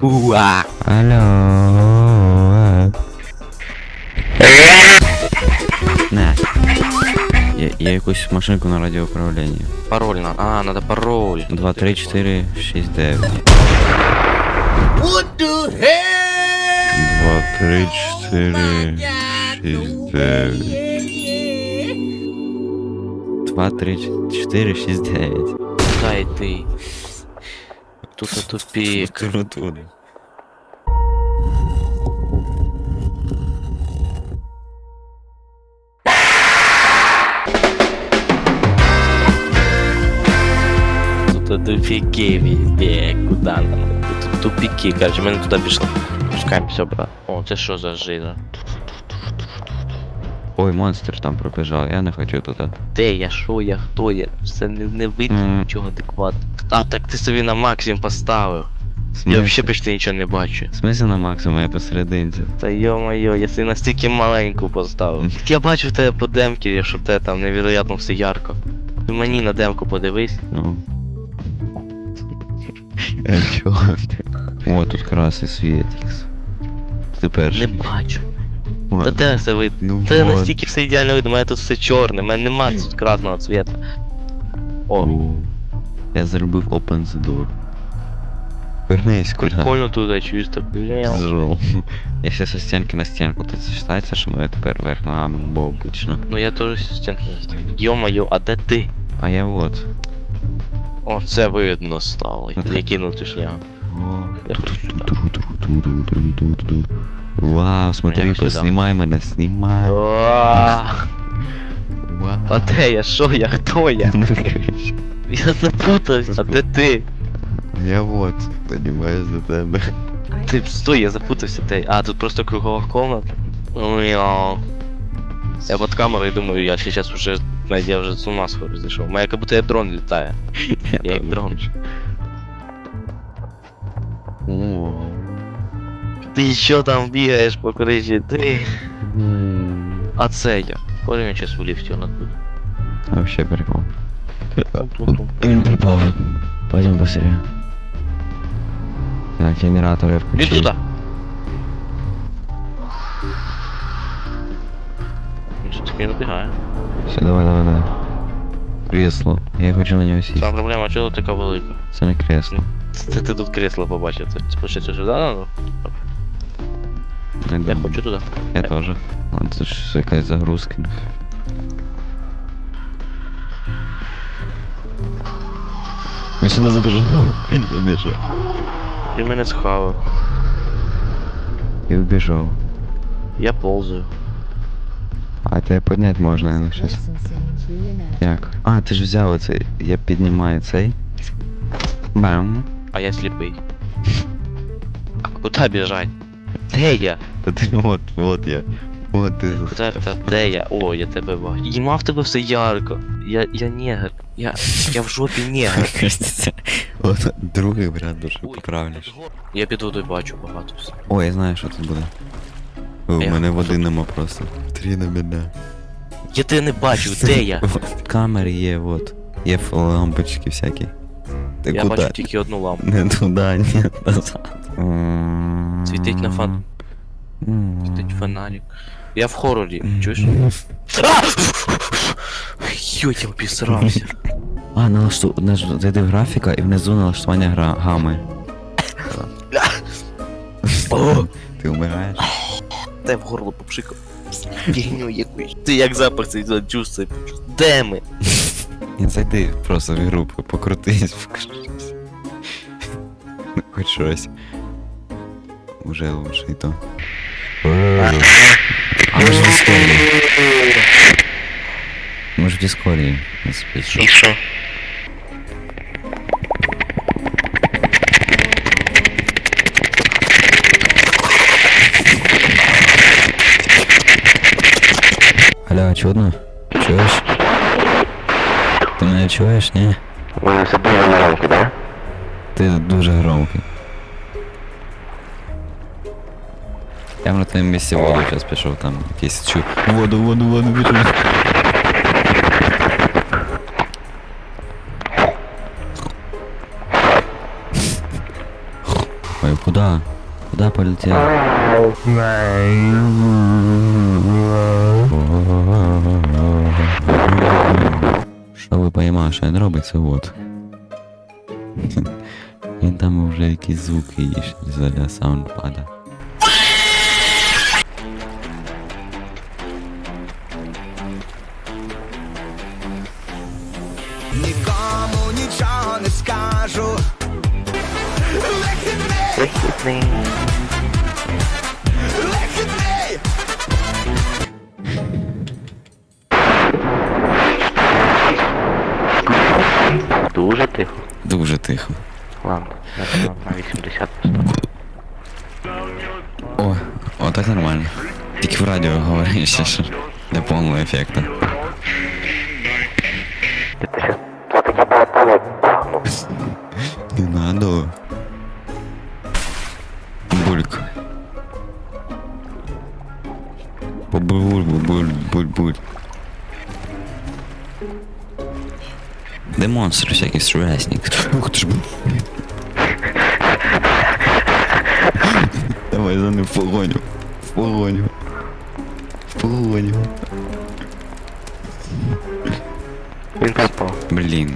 Уа. Алло. Не. Я, я якусь машинку на радіоуправлінні. Пароль надо. А, надо пароль. 2, 3, 4, 6, 9. 2, 3, 4, 6, 9. 2, 3, 4, 6, 9. Дай ты. Тут тупик. Тут. Тупики везде. Куда нам? Тут тупики. Короче, ми не туди пішли. Пускаємося, брат. О, це що за жида? Ой, монстр там пробіжав, я не хочу туди. Де я, що я, хто я? Все не, не видно нічого адекватно. А, так ти собі на максимум поставив. Я взагалі почти нічого не бачу. В смысле на максимум, я посерединці. Та йо-моє, я собі настільки маленьку поставив. Я бачу в тебе по демки, що в тебе там невероятно все ярко. Ти мені на демку подивись. Ну. Е, Чого ти? О, тут красий світікс. Ти Не бачу. Та де все видно? Ну Та вот. настільки все ідеально видно, у мене тут все чорне, у мене нема тут красного цвета. О, Я зробив open the door. Вернись, куди? прикольно тут чисто. Зжов. Якщо со стінки на стінку, то це вважається, що ми тепер верх ногами, бо обично. Ну я теж стінки не знаю. Йо-моє, а де ти? А я вот. О, це видно стало. Я шляху. О. Я сюди. Ту-ту-ту-ту-ту-ту-ту. Вау, смотри, Як сюди? поснімай мене, знімай. Вау. А де я? Що я? Хто я? Я запутався, а де ти? Я вот, поднимаюсь до тебе. Ти стой, я запутався де. А, тут просто кругова комната. Мяу. Я под камерою думаю, я сейчас уже знаете, я вже з ума схожу. У мене як будто я дрон літає. Я як дрон. Ти що там бігаєш по криші? Ти. А це я. Коли він зараз в ліфті у нас буде. Вообще прикол. Пум-пум-пум. Він припав. Пойдем быстрее. Так, генератор я Він включив. туди. Він ж таки набігає. Все, давай, давай, давай. Кресло. Я хочу на нього сісти. Сама проблема, чого така велика? Це не кресло. Це ти тут кресло побачив. Це спочатку сюди надо? Не Я думаю. хочу туди. Я тоже. Ладно, це ж якась загрузка. Я сюди забежу. Він побіжав. Він мене схавав. І вбіжав. Я ползаю. А тебе підняти можна, ну щось. Як? А, ти ж взяв оцей. Я піднімаю цей. Бам. А я сліпий. А куди біжать? Де я? Та ти от, от я. От ти. Куди та де я? О, я тебе бачу. Їма в тебе все ярко. Я, я негр. Я, я в жопі негр. От другий варіант дуже правильніше. Я під водою бачу багато все. О, я знаю, що тут буде. О, у Я мене води нема просто. Три на біда. Я тебе не бачу, де я? Камери є, от. Є ф- лампочки всякі. Ти Я куди? бачу тільки одну лампу. Не туди, ні, назад. Світить на фан- Світить фонарик. Я в хорорі, чуєш? Йой, я обісрався. А, налашту... наж- Зайди в графіка і внизу налаштування гра... гами. О, Ти вмираєш? Та я в горло попшикав. Фігню якусь. Ти як запах цей цей. Де ми? Ні, зайди просто в гру, покрутись, покажись. Ну, Хоч щось. Уже лучше і то. А може в Дискорді? Може в Дискорді? не спить. І що? Алло, чудно? Чуєш? Ти мене чуєш, ні? У мене все дуже громко, да? Ти дуже громкий. Я б на твоєму місці в воду зараз пішов там якийсь чу. Воду, воду, воду, біжу. Ой, куда? Куда полетел? Що ви поймаш, він робиться от. Він там вже якісь звуки їш для саундпада. Вихідний. Дуже тихо. Дуже тихо. Ладно, я на 80 поставлю. О, о, так нормально. Тільки в радіо говори ще що. Для повного ефекту. Не надо. Бабуль, бабуль, буль, буль. Де монстр всякий стресник. Ух ти ж. Давай за ним в погоню. В погоню. В погоню. Він пропав. Блін,